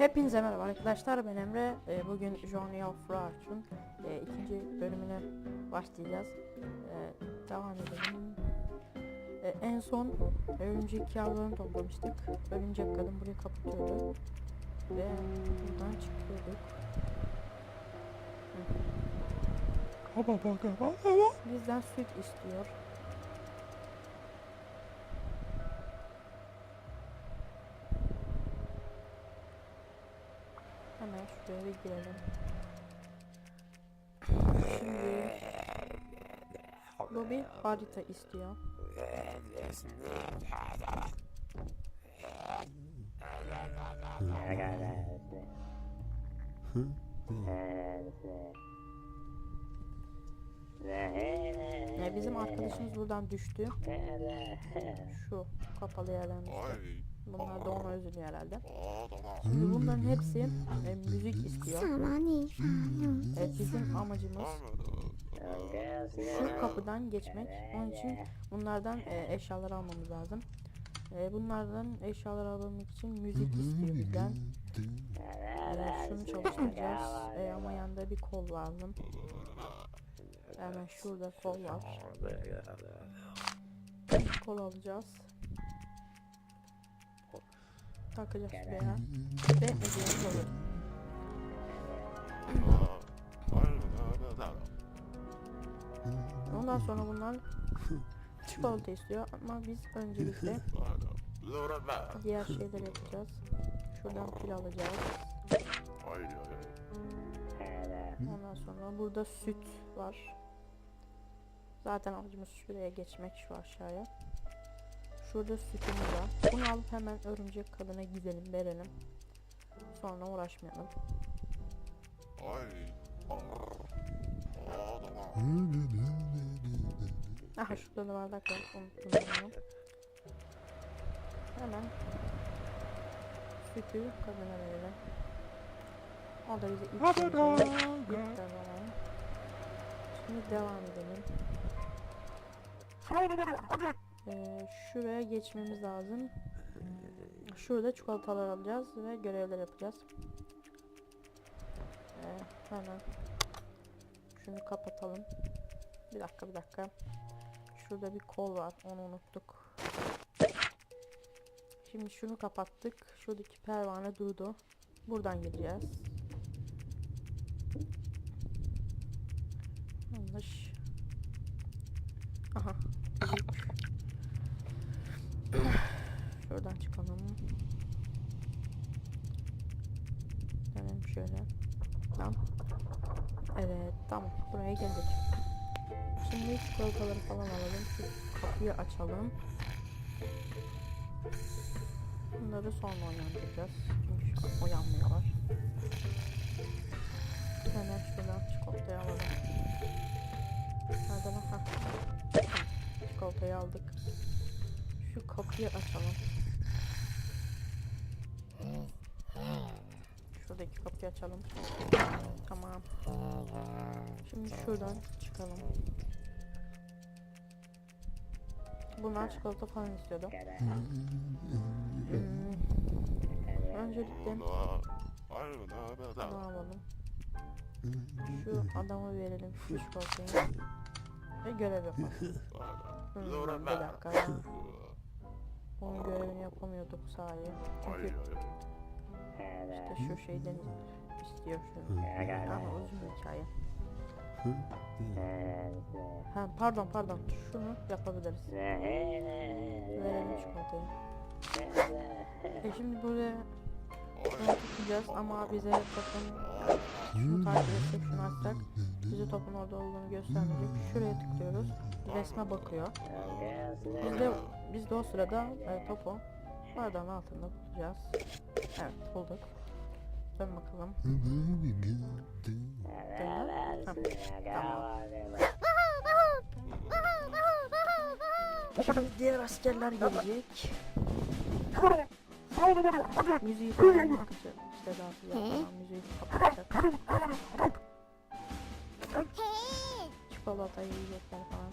Hepinize merhaba arkadaşlar ben Emre. Ee, bugün Johnny of Arch'un e, ikinci bölümüne başlayacağız. Ee, devam edelim. Ee, en son örümcek yavrularını toplamıştık. Örümcek kadın burayı kapatıyordu. Ve buradan çıkıyorduk. Bizden süt istiyor. Bir girelim. Şimdi bir harita istiyor. Ee, bizim arkadaşımız buradan düştü. Şu kapalı yerden düştü. Bunlar da ona üzülüyor herhalde. Şimdi bunların hepsi e, müzik istiyor. Evet bizim amacımız şu kapıdan geçmek. Onun için bunlardan e, eşyalar almamız lazım. E, bunlardan eşyalar almak için müzik istiyor bizden. E, şunu çalıştıracağız. E, ama yanında bir kol lazım. Hemen şurada kol var. Kol alacağız. Takacağız. Ve olur. Ondan sonra bunlar çikolata istiyor ama biz öncelikle diğer şeyler yapacağız. Şuradan pil alacağız. Ondan sonra burada süt var. Zaten amacımız şuraya geçmek şu aşağıya. Şurada sütümüz var. Bunu alıp hemen örümcek kadına gidelim verelim. Sonra uğraşmayalım. Aha şurada da bardak var. Unuttum ben onu. Hemen sütü kadına verelim. O da bize ilk. Şimdi devam edelim. Ee, şuraya geçmemiz lazım. Şurada çikolatalar alacağız ve görevler yapacağız. Ee, hemen şunu kapatalım. Bir dakika bir dakika. Şurada bir kol var onu unuttuk. Şimdi şunu kapattık. Şuradaki pervane durdu. Buradan gideceğiz. Yanlış. Aha. Tamam. Buraya geldik. Şimdi çikolataları falan alalım. Şu kapıyı açalım. Bunları sonra uyandıracağız. Çünkü şu an uyanmıyorlar. Hemen şuradan çikolatayı alalım. Nerede lan? Hah. Çikolatayı aldık. Şu kapıyı açalım. Şuradaki kapıyı açalım. Şimdi şuradan çıkalım. Bunlar çikolata falan istiyordu. Hmm. Öncelikle ne yapalım? Şu adama verelim şu çikolatayı. Ve görev yapalım. Hmm, bir dakika ya. Onun görevini yapamıyorduk sahi. Çünkü işte şu şeyden istiyor şunu. Ama uzun hikaye. Ha pardon pardon şunu yapabiliriz. Verelim çikolatayı. E şimdi buraya şunu tutacağız ama bize topun şunu takip etsek şunu açsak bize topun orada olduğunu göstermeyecek. Şuraya tıklıyoruz. Resme bakıyor. Biz de, biz de o sırada e, topu bardağın altında tutacağız. Evet bulduk. Dön bakalım. Şimdi diğer askerler gelecek. Müziği kapatacak. İşte daha falan müziği kapatacak. Çikolata yiyecekler falan.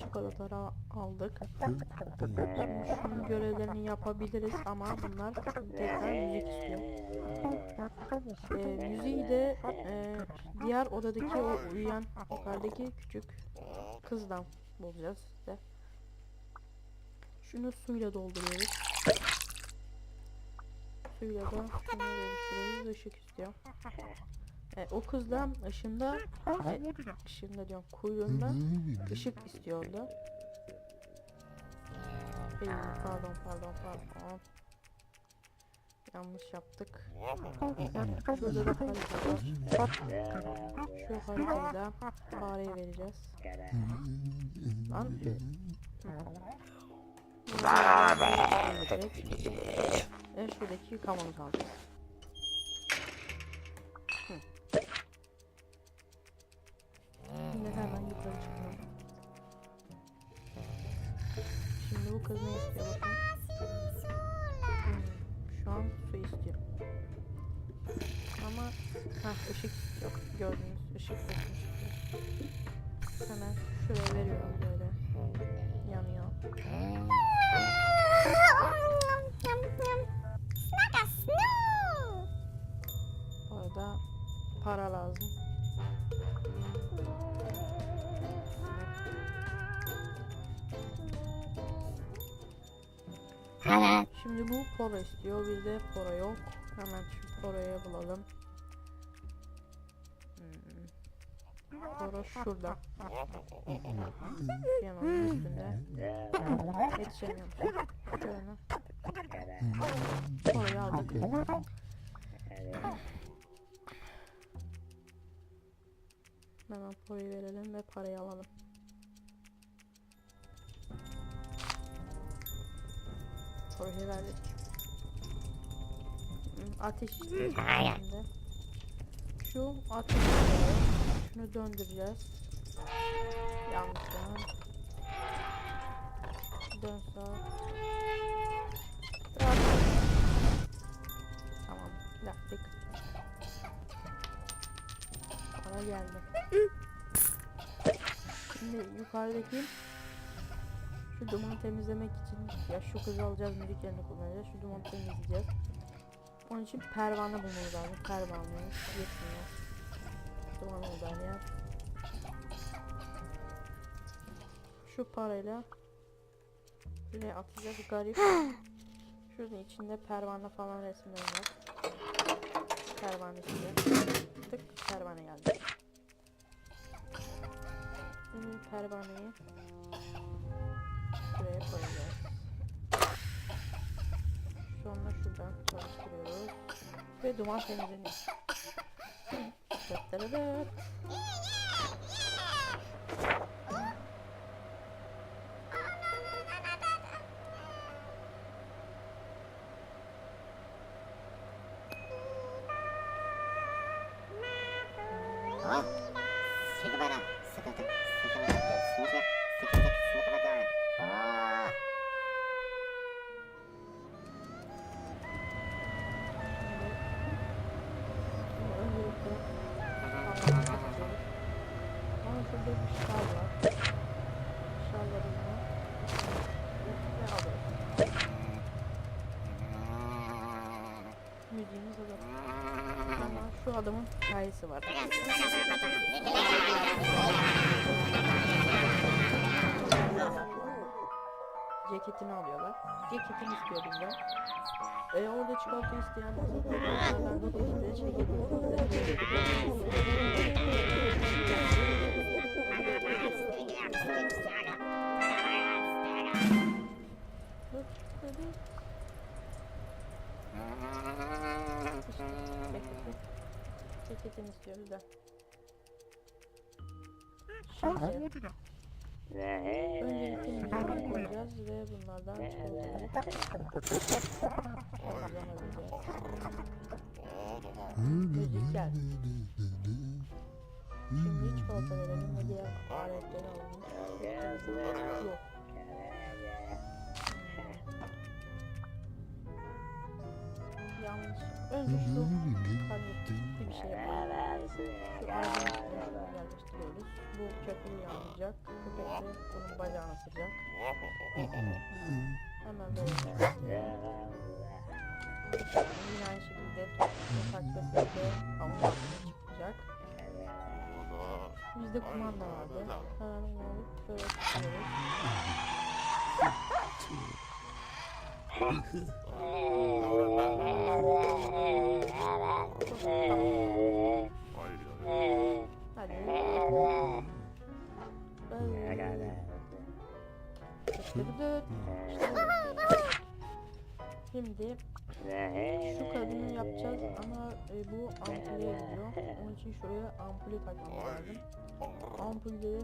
Çikolataları aldık. Şimdi görevlerini yapabiliriz ama bunlar tekrar müzik istiyor. Ee, müziği de e, diğer odadaki o uyuyan yukarıdaki küçük kızdan bulacağız işte. Şunu suyla dolduruyoruz. Suyla da şunu değiştiriyoruz. Işık istiyor. E, o kız da ışığında e, ışığında diyorum kuyruğunda ışık istiyordu. Ey, pardon pardon pardon. Yanlış yaptık. Şurada da harita var. Şu haritayı da fareye vereceğiz. Lan. E şuradaki yıkamamızı alacağız. Ama ha ışık. Gördüğünüz ışık bakın ışık. Hemen şuraya veriyorum böyle. Yanıyor. Orada para lazım. Şimdi bu poro istiyor. Bir de poro yok. Hemen şu poroyu bulalım. Poro şurada. Yanımın üstünde. Yetişemiyorum. Şöyle. Poroyu aldık. Hemen parayı verelim ve parayı alalım. Parayı verdik. Ateş şimdi. Şu ateş. Şunu döndüreceğiz. Yanlış dön. Biraz. Tamam. Yaptık. Bana geldi. Şimdi yukarıdaki şu dumanı temizlemek için ya şu kızı alacağız müziklerini kullanacağız. Şu dumanı temizleyeceğiz. Onun için pervane bulmamız lazım. Pervane yetmiyor. Duman oldu her yer. Şu parayla şuraya atacağız garip. Şunun içinde pervane falan resimleri var. Pervane işte. Tık pervane geldi. Şimdi pervaneyi şuraya koyacağız. Sonra şuradan çalıştırıyoruz. Ve duman temizleniyor. タッタラダあ adamın hikayesi var. Ceketini alıyorlar. Ceketini istiyor bizden. E orada çikolata isteyen onlardan da Şimdi öncelikle müziği koyacağız ve bunlardan alacağız. Müzik geldi. Şimdi çikolata verelim ve diğer aletleri alalım. Yok. Önce şu hallettik bir şey yapalım. Şu şunu yerleştiriyoruz. Bu köpeği yanacak. Köpek de bunun bacağını ısıracak. Hemen böyle Yine aynı şekilde taklasıyla avun altına çıkacak. Bizde kumanda vardı. Hemen onu alıp şöyle tutuyoruz. Hadi. Böyle. Şimdi şu kadını yapacağız ama e, bu ampule gidiyor. Onun için şuraya ampulü takmamız lazım. Ampulleri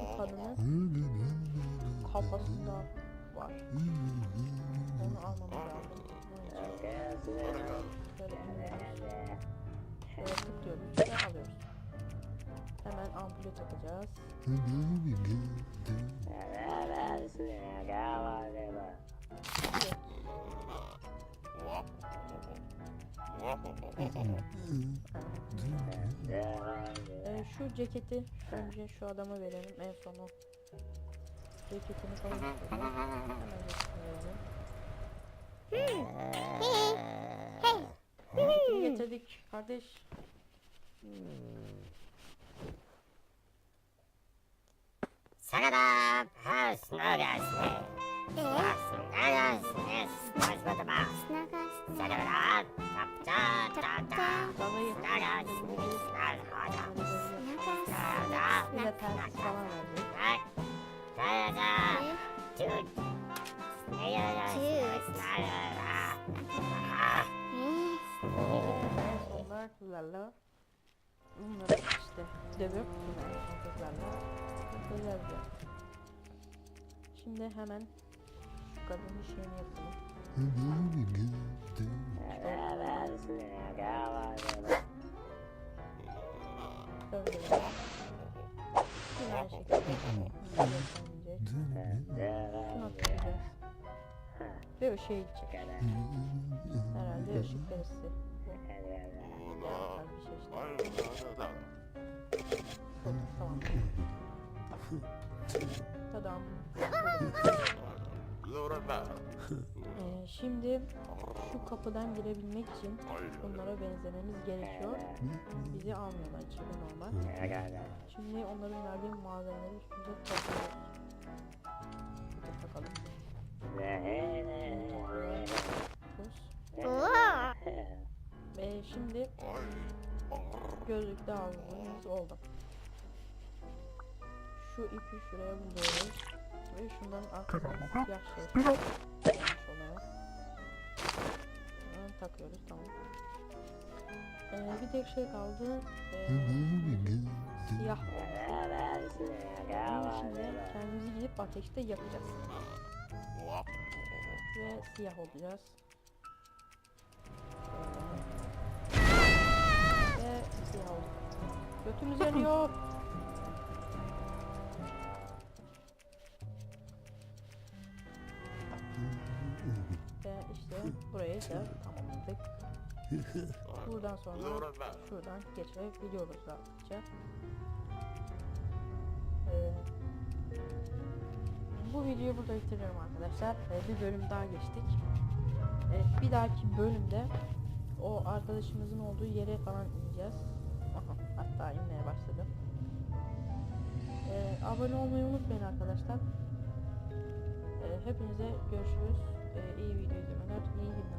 şu kadının kafasında var. Onu almamız lazım. İçin şöyle tıklıyoruz ve alıyoruz. Hemen ampulü takacağız. Ee, şu ceketi önce şu adama verelim en son o. Ceketini falan. Hemen ceketini verelim. Ceketini getirdik kardeş. Sana da hırsına gelsin. Hırsına gelsin. Başlatıma. Sana da tapta tapta. Babayı Sana gelsin. Sana da. bir de tersi falan verdik. Sana da. Tut. Kızlarla bunları işte dövüp yapacağız ya. Şimdi hemen şu kadının şeyini yapalım. Dövdürelim. Yine aynı şekilde göstermeyecek. Bir şey işte. Tamam. Tadam. Ee, şimdi şu kapıdan girebilmek için bunlara benzememiz gerekiyor. Bizi almıyorlar içeri normal. Şimdi onların verdiği malzemeleri üstümüze takıyoruz. Gözlükte ağzımız oldu. Şu ipi şuraya buluyoruz. Ve şundan arkasına siyah şey takıyoruz tamam. Ee, bir tek şey kaldı. Ee, siyah. De kendimizi gidip ateşte yakacağız. Ve siyah olacağız. Götümüz yanıyor. Ve işte burayı da tamamladık. Buradan sonra şuradan geçebiliyoruz rahatça. Ee, bu videoyu burada bitiriyorum arkadaşlar. Ee, bir bölüm daha geçtik. Evet, bir dahaki bölümde o arkadaşımızın olduğu yere falan ineceğiz. Hatta inmeye başladım. Ee, abone olmayı unutmayın arkadaşlar. Ee, hepinize görüşürüz. Ee, iyi video izlemeler, iyi günler.